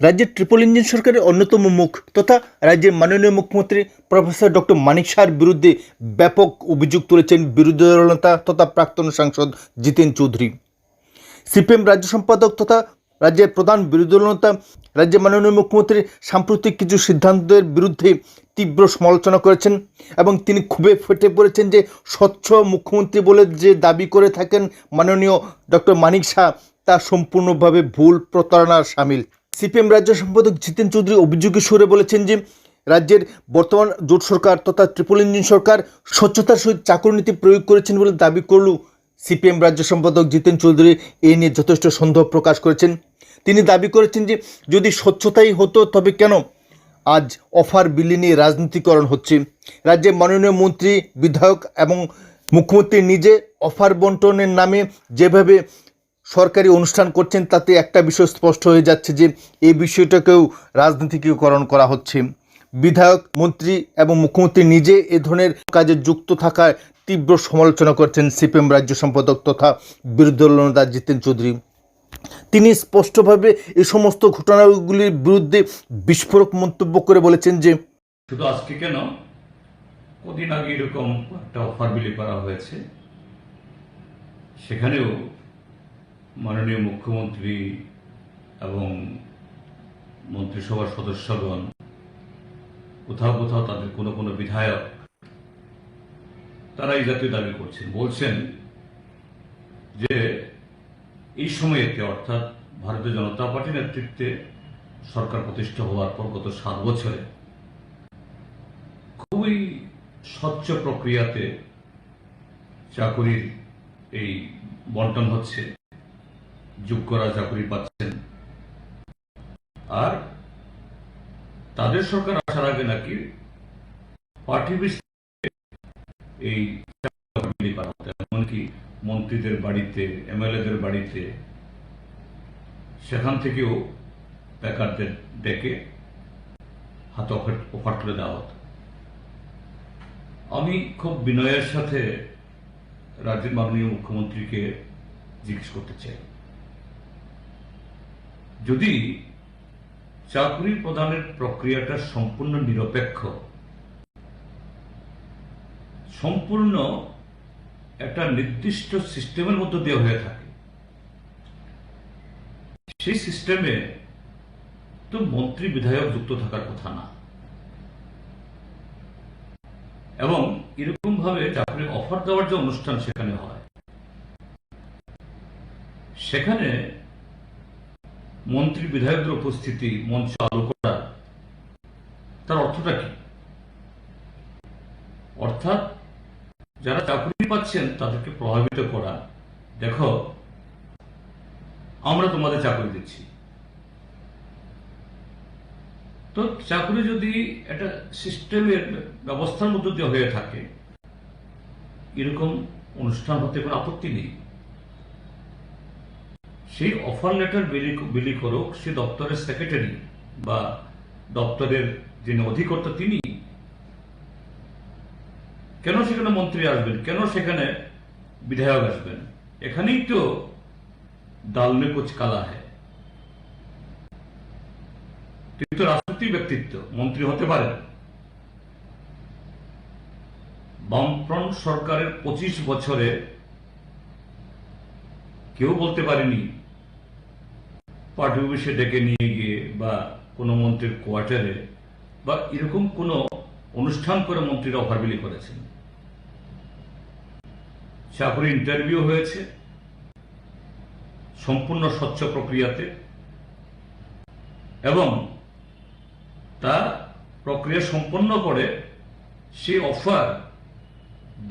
রাজ্যের triple engine সরকারের অন্যতম মুখ তথা রাজ্যের মাননীয় মুখ্যমন্ত্রী প্রফেসর ডক্টর মানিক শাহর বিরুদ্ধে ব্যাপক অভিযোগ তুলেছেন বিরোধী দলনেতা তথা প্রাক্তন সাংসদ জিতেন চৌধুরী। সিপিএম রাজ্য সম্পাদক তথা রাজ্যের প্রধান বিরোধী দলনেতা রাজ্যের মাননীয় মুখ্যমন্ত্রীর সাম্প্রতিক কিছু সিদ্ধান্তের বিরুদ্ধে তীব্র সমালোচনা করেছেন এবং তিনি খুবই ফেটে পড়েছেন যে স্বচ্ছ মুখ্যমন্ত্রী বলে যে দাবি করে থাকেন মাননীয় ডক্টর মানিক শাহ, তা সম্পূর্ণভাবে ভুল প্রতারণার সামিল। সিপিএম রাজ্য সম্পাদক জিতেন চৌধুরী অভিযোগের সুরে বলেছেন যে, রাজ্যের বর্তমান জোট সরকার তথা ট্রিপল ইঞ্জিন সরকার স্বচ্ছতার সহিত চাকরিনীতি প্রয়োগ করেছেন বলে দাবি করলেও সিপিএম রাজ্য সম্পাদক জিতেন চৌধুরী। এই নিয়ে যথেষ্ট সন্দেহ প্রকাশ করেছেন। তিনি দাবি করেছেন যে, যদি স্বচ্ছতাই হতো, তবে কেন আজ অফার বিলি নিয়ে রাজনীতিকরণ হচ্ছে? রাজ্যের মাননীয় মন্ত্রী, বিধায়ক এবং মুখ্যমন্ত্রী নিজে অফার বন্টনের নামে যেভাবে সরকারি অনুষ্ঠান করছেন, তাতে একটা বিষয় স্পষ্ট হয়ে যাচ্ছে যে এই বিষয়টাকেও রাজনীতিকীকরণ করা হচ্ছে। বিধায়ক, মন্ত্রী এবং মুখ্যমন্ত্রী নিজে এ ধরনের কাজে যুক্ত থাকায় তীব্র সমালোচনা করছেন সিপিএম রাজ্য সম্পাদক তথা বিরোধী দলনেতা জিতেন চৌধুরী। তিনি স্পষ্টভাবে এই সমস্ত ঘটনাগুলির বিরুদ্ধে বিস্ফোরক মন্তব্য করে বলেছেন যে, শুধু আজকে কেন? কদিন আগে এরকম একটা অফার বিলি করা হয়েছে। সেখানেও মাননীয় মুখ্যমন্ত্রী এবং মন্ত্রিসভার সদস্যগণ, কোথাও কোথাও তাদের কোনো কোনো বিধায়ক, তারা এই জাতীয় দাবি করছেন, বলছেন যে এই সময়েতে, অর্থাৎ ভারতীয় জনতা পার্টির নেতৃত্বে সরকার প্রতিষ্ঠা হওয়ার পর গত সাত বছরে, খুবই স্বচ্ছ প্রক্রিয়াতে চাকরির এই বন্টন হচ্ছে। যোগ্যরা চাকরি পাচ্ছেন। আর তাদের সরকার আসার আগে নাকি পার্টি এই করা এমনকি মন্ত্রীদের বাড়িতে, এমএলএদের বাড়িতে সেখান থেকেও বেকারদের ডেকে হাতে অফার তুলে দেওয়া হতো। আমি খুব বিনয়ের সাথে রাজ্যের মাননীয় মুখ্যমন্ত্রীকে জিজ্ঞেস করতে চাই। যদি চাকরি প্রদানের প্রক্রিয়াটা সম্পূর্ণ নিরপেক্ষ, সম্পূর্ণ একটা নির্দিষ্ট সিস্টেমের মধ্য দিয়ে হয়ে থাকে, সেই সিস্টেমে তো মন্ত্রী বিধায়ক যুক্ত থাকার কথা না। এবং এরকম ভাবে চাকরির অফার দেওয়ার যে অনুষ্ঠান সেখানে হয়, সেখানে মন্ত্রী বিধায়কদের উপস্থিতি মঞ্চ আলো করা, তার অর্থটা কি? অর্থাৎ যারা চাকরি পাচ্ছেন তাদেরকে প্রভাবিত করা। দেখো, আমরা তোমাদের চাকরি দিচ্ছি। তো চাকরি যদি একটা সিস্টেমের ব্যবস্থার মধ্য দিয়ে হয়ে থাকে, এরকম অনুষ্ঠান হতে কোনো আপত্তি নেই। সেই অফার লেটার বিলি করুক, সে দপ্তরের সেক্রেটারি বা দপ্তরের যিনি অধিকর্তা তিনি। কেন সেখানে মন্ত্রী আসবেন? কেন সেখানে বিধায়ক আসবেন? এখানেই তো ডাল মে কুচ কালা হ্যায়। তিনি তো রাজনৈতিক ব্যক্তিত্ব, মন্ত্রী হতে পারেন। বামফ্রন্ট সরকারের পঁচিশ বছরে কেউ বলতে পারেনি অফিসে ডেকে নিয়ে গিয়ে বা কোনো মন্ত্রীর কোয়ার্টারে বা এরকম কোনো অনুষ্ঠান করে মন্ত্রীরা অফার বিলি করেছেন। চাকরি ইন্টারভিউ হয়েছে, সম্পূর্ণ স্বচ্ছ প্রক্রিয়াতে, এবং তা প্রক্রিয়া সম্পন্ন করে সেই অফার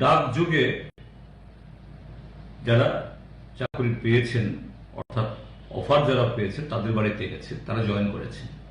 ডাক যুগে যারা চাকরি পেয়েছেন, অর্থাৎ অফার যারা পেয়েছে তাদের বাড়িতে গেছে তারা জয়েন করেছে।